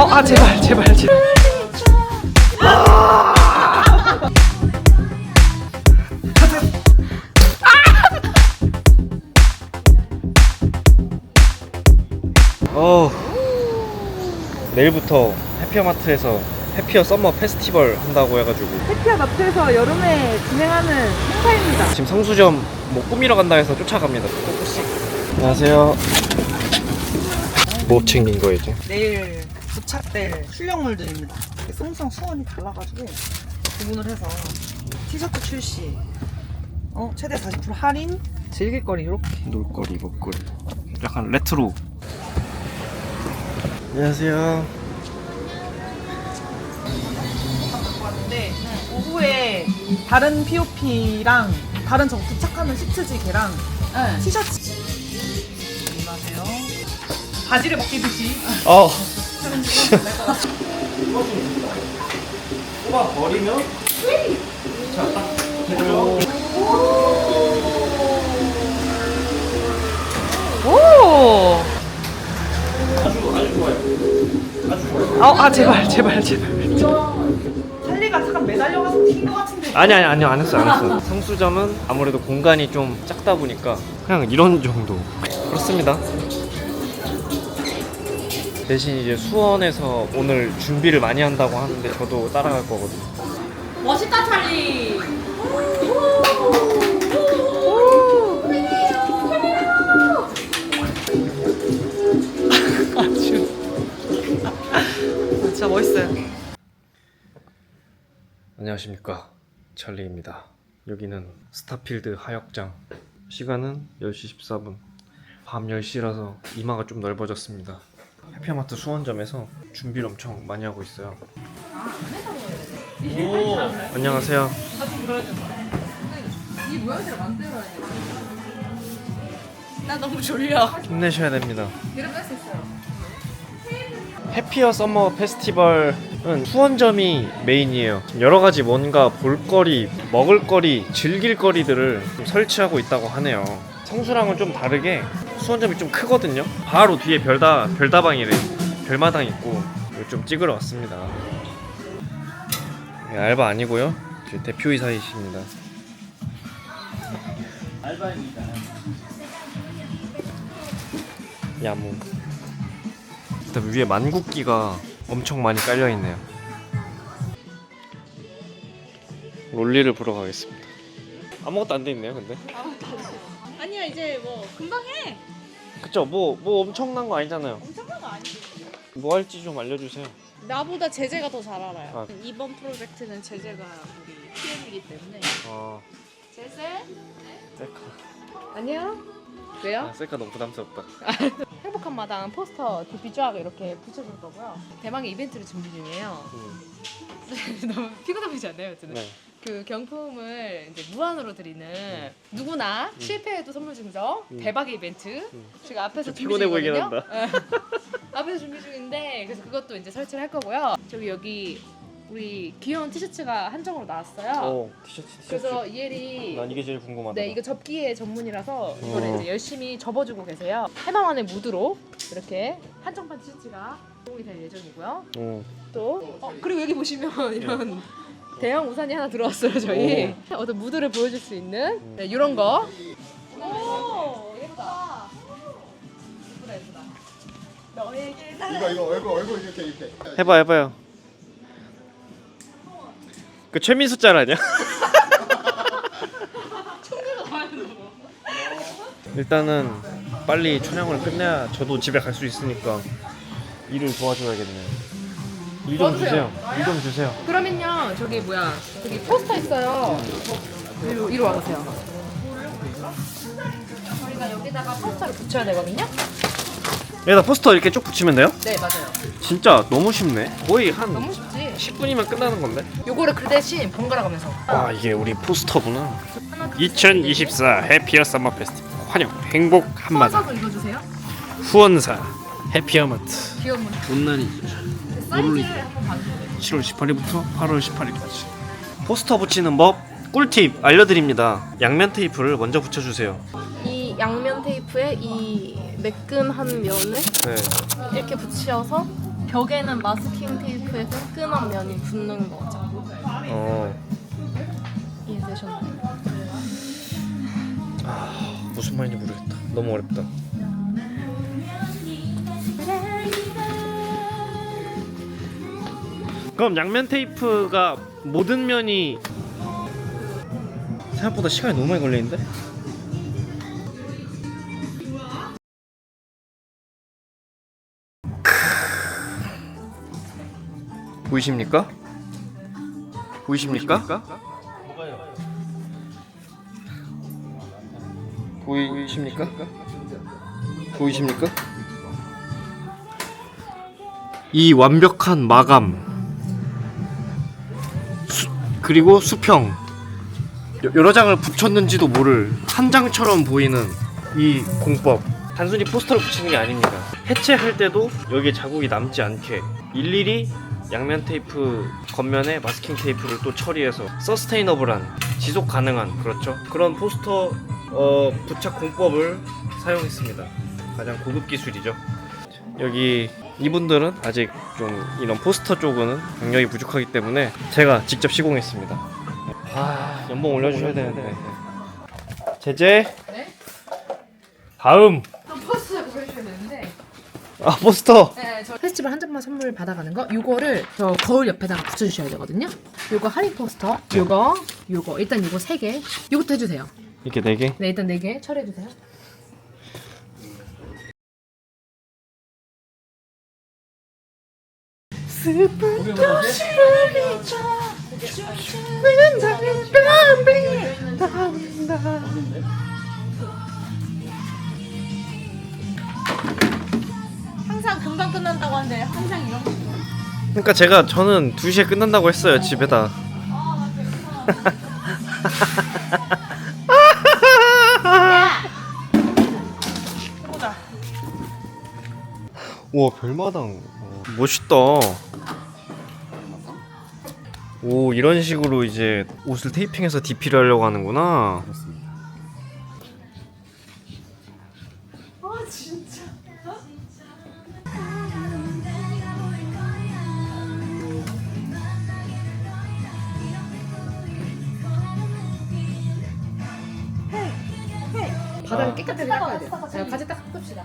어, 아 제발 제발 제발. 어 내일부터 해피어마트에서 해피어 썸머 페스티벌 한다고 해가지고 해피아 마트에서 여름에 진행하는 행사입니다. 지금 성수점 뭐 꾸미러 간다 해서 쫓아갑니다. 꼬꼬씨. 안녕하세요. 뭐 챙긴 거 이제? 내일 도착될 출력물들입니다. 송성 수원이 달라가지고 구분을 해서 티셔츠 출시, 어 최대 40% 할인, 즐길거리 이렇게. 놀거리, 먹거리. 약간 레트로. 안녕하세요. 왔는데 오후에 다른 POP랑 다른 저 도착하는 시트지개랑 티셔츠. 안녕하세요. 바지를 벗기듯이. 어. 뽑아 버리면 자, 딱. 오. 아주 아주 좋아요. 아주 좋아요. 어, 아 제발 제발 제발. 찰리가 잠깐 매달려가서 튄것 같은데. 아니 아니 아니요 안 했어 안 했어. 성수점은 아무래도 공간이 좀 작다 보니까 그냥 이런 정도. 그렇습니다. 대신 이제 수원에서 오늘 준비를 많이 한다고 하는데 저도 따라갈 거거든요. 멋있다 찰리. 아주. 진짜 멋있어요. 안녕하십니까 찰리입니다. 여기는 스타필드 하역장. 시간은 10시 14분. 밤 10시라서 이마가 좀 넓어졌습니다. 해피마트 수원점에서 준비를 엄청 많이 하고 있어요. 오, 안녕하세요. 나 너무 졸려. 힘내셔야 됩니다. 이름 뺄수 있어요. 해피어 서머 페스티벌은 수원점이 메인이에요. 여러 가지 뭔가 볼거리, 먹을거리, 즐길거리들을 좀 설치하고 있다고 하네요. 성수랑은 좀 다르게 수원점이 좀 크거든요. 바로 뒤에 별다 별다방이래. 별마당 있고 좀 찍으러 왔습니다. 네, 알바 아니고요. 제 대표이사이십니다. 알바입니다. 야무. 일단 위에 만국기가 엄청 많이 깔려 있네요. 롤리를 보러 가겠습니다. 아무것도 안 돼 있네요, 근데. 아니야 이제 뭐 금방 해. 그쵸? 뭐, 뭐 엄청난 거 아니잖아요. 엄청난 거 아니지. 뭐 할지 좀 알려주세요. 나보다 제재가 더 잘 알아요. 아. 이번 프로젝트는 제재가 우리 PM이기 때문에. 아, 제재? 셀카. 아니야. 왜요? 아, 셀카 너무 부담스럽다. 행복한 마당 포스터 DP 쫙 이렇게 붙여줄 거고요. 대망의 이벤트를 준비 중이에요. 음, 너무 피곤해 보이지 않나요, 저는? 네. 그 경품을 이제 무한으로 드리는 누구나 실패해도 선물 증정 음. 대박의 이벤트 음. 제가 앞에서 좀 준비 피곤해 보이긴 중이거든요. 네. 앞에서 준비 중인데 그래서 그것도 이제 설치를 할 거고요. 저기 여기 우리 귀여운 티셔츠가 한정으로 나왔어요. 어, 티셔츠, 티셔츠. 그래서 이엘이 난 이게 제일 궁금하다. 네 이거 접기의 전문이라서 이거를 어. 이제 열심히 접어주고 계세요. 해방안의 무드로 이렇게 한정판 티셔츠가 공이 될 예정이고요. 어, 또 어, 그리고 여기 보시면 이런 대형 우산이 하나 들어왔어요 저희 어떤 무드를 보여줄 수 있는 네, 이런 거. 오 예쁘다. 예쁘다 예쁘다. 너에게 이거 이거 얼굴 얼굴 이렇게 이렇게 해봐, 해봐요. 그 최민수 짤 아니야? 일단은 빨리 촬영을 끝내야 저도 집에 갈 수 있으니까 일을 도와줘야겠네요. 일좀 주세요. 일 좀 주세요. 그러면요 저기 뭐야 저기 포스터 있어요. 이리로 이리 와보세요. 저희가 여기다가 포스터를 붙여야 되거든요. 여기다 포스터 이렇게 쭉 붙이면 돼요? 네 맞아요. 진짜 너무 쉽네. 거의 한 너무 쉽지. 10분이면 끝나는 건데. 요거를 그 대신 번갈아 가면서. 아 이게 우리 포스터구나. 2024 해피어 서머 페스티벌 환영 행복 한마당 써서 읽어주세요. 후원사 해피어마트 귀여운. 온난이죠. 사이즈를 한번 봐주세요. 7월 18일부터 8월 18일까지. 포스터 붙이는 법 꿀팁 알려드립니다. 양면 테이프를 먼저 붙여주세요. 이 양면 테이프에 이 매끈한 면을 네. 이렇게 붙여서 벽에는 마스킹 테이프에서 끈한 면이 붙는 거죠. 어 이해되셨나요? 무슨 말인지 모르겠다. 너무 어렵다. 그럼 양면 테이프가 모든 면이 생각보다 시간이 너무 많이 걸리는데? 보이십니까? 보이십니까? 보이십니까? 보이십니까? 이 완벽한 마감 수, 그리고 수평 여- 여러 장을 붙였는지도 모를 한 장처럼 보이는 이 공법 단순히 포스터를 붙이는 게 아닙니다 해체할 때도 여기에 자국이 남지 않게 일일이 양면 테이프 겉면에 마스킹 테이프를 또 처리해서 서스테이너블한 지속 가능한 그렇죠? 그런 포스터 어, 부착 공법을 사용했습니다. 가장 고급 기술이죠. 여기 이분들은 아직 좀 이런 포스터 쪽은 경력이 부족하기 때문에 제가 직접 시공했습니다. 아 연봉 올려주셔야 되는데. 제재? 네? 다음! 포스터 보여주셔야 되는데. 아 포스터 네, 저 페스티벌 한 장만 선물 받아가는 거. 요거를 저 거울 옆에다가 붙여주셔야 되거든요. 요거 할리 포스터. 요거, 요거. 일단 요거 세 개. 요것도 해주세요. 이렇게 네 개. 네, 일단 네 개 처리해주세요. 항상 금방 끝난다고 하는데 항상 이런 거. 그러니까 제가 저는 2시에 끝난다고 했어요 집에다 해보자. 우와 별마당 멋있다 오 이런 식으로 이제 옷을 테이핑해서 DP를 하려고 하는구나 바닥을 깨끗하게 닦아야 돼요. 자, 바지 딱 닦읍시다.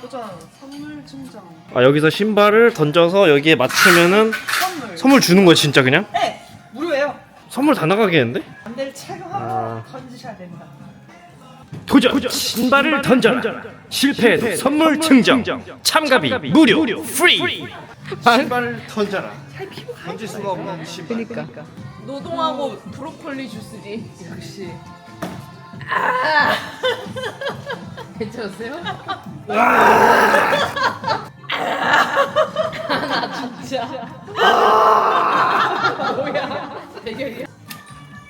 보자. 선물 증정. 아 여기서 신발을 던져서 여기에 맞추면은 선물. 선물 주는 거야 진짜 그냥? 네. 무료예요. 선물 다 나가겠는데? 안대를 착용하고 아. 던지셔야 됩니다. 도전! 신발을 던져라! 실패 선물 증정! 참가비 무료! 프리! 신발을 던져라 던질 수가 없는 신발 그러니까. 노동하고 브로콜리 주스지. 역시. 괜찮으세요? 나 진짜. 뭐야? 대결이야?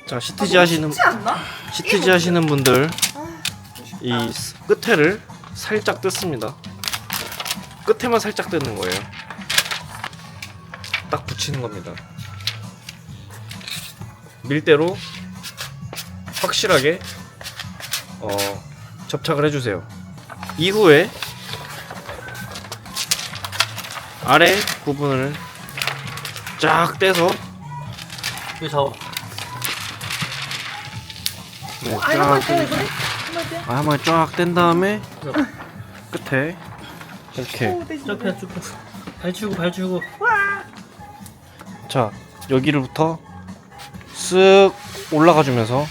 자 시트지 하시는 않나? 시트지 하시는 분들 이 스- 끝에를 살짝 뜯습니다 끝에만 살짝 뜯는 거예요 딱 붙이는 겁니다 밀대로 확실하게 어, 접착을 해주세요 이후에 아래 부분을 쫙 떼서 네, 아, 쫙더 떼- 이거를? 한번 더. 아, 한번 쫙뗀 다음에 끝에 이렇게 오, 떼지 마. 발 치우고 발 치우고 자 여기를부터 쓱 올라가 주면서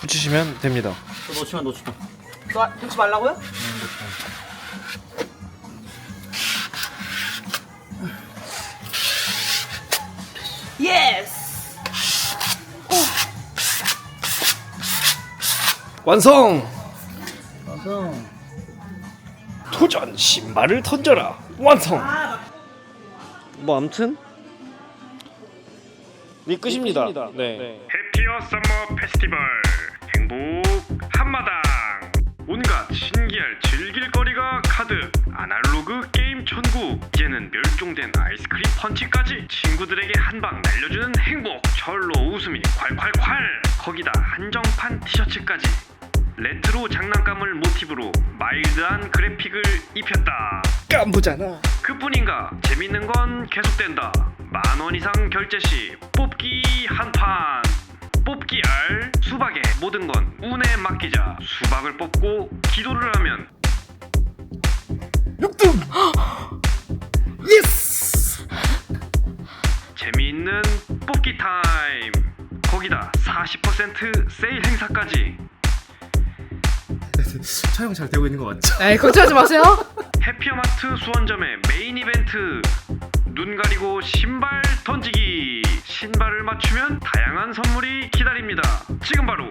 붙이시면 됩니다 놓치면 놓치면 너 놓지 말라고요? 완성! 완성. 도전 신발을 던져라. 완성! 뭐 암튼? 이 끝입니다. 네. 해피어 썸머 페스티벌. 행복 한마당. 온갖 신기 이야기할 즐길 거리가 가득. 아날로그 게임 천국. 이제는 멸종된 아이스크림 펀치까지 친구들에게 한 방 날려주는 행복. 절로 웃음이 콸콸콸 거기다 한정판 티셔츠까지 레트로 장난감을 모티브로 마일드한 그래픽을 입혔다 깜부잖아. 그뿐인가 재밌는 건 계속된다 만 원 이상 결제 시 뽑기 한 판 뽑기 알 수박에 모든 건 운에 맡기자 수박을 뽑고 기도를 하면 6등. 예스. 재미있는 뽑기 타임 거기다 40% 세일 행사까지. 촬영 잘 되고 있는 거 맞죠? 에이 걱정하지 마세요. 해피어마트 수원점의 메인 이벤트. 눈 가리고 신발 던지기. 신발을 맞추면 다양한 선물이 기다립니다. 지금 바로